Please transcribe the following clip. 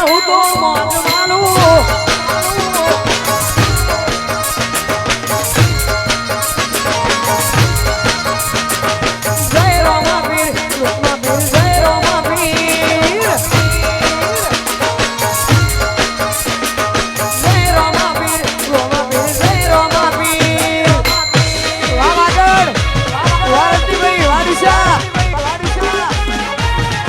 હું તો મોજ માનું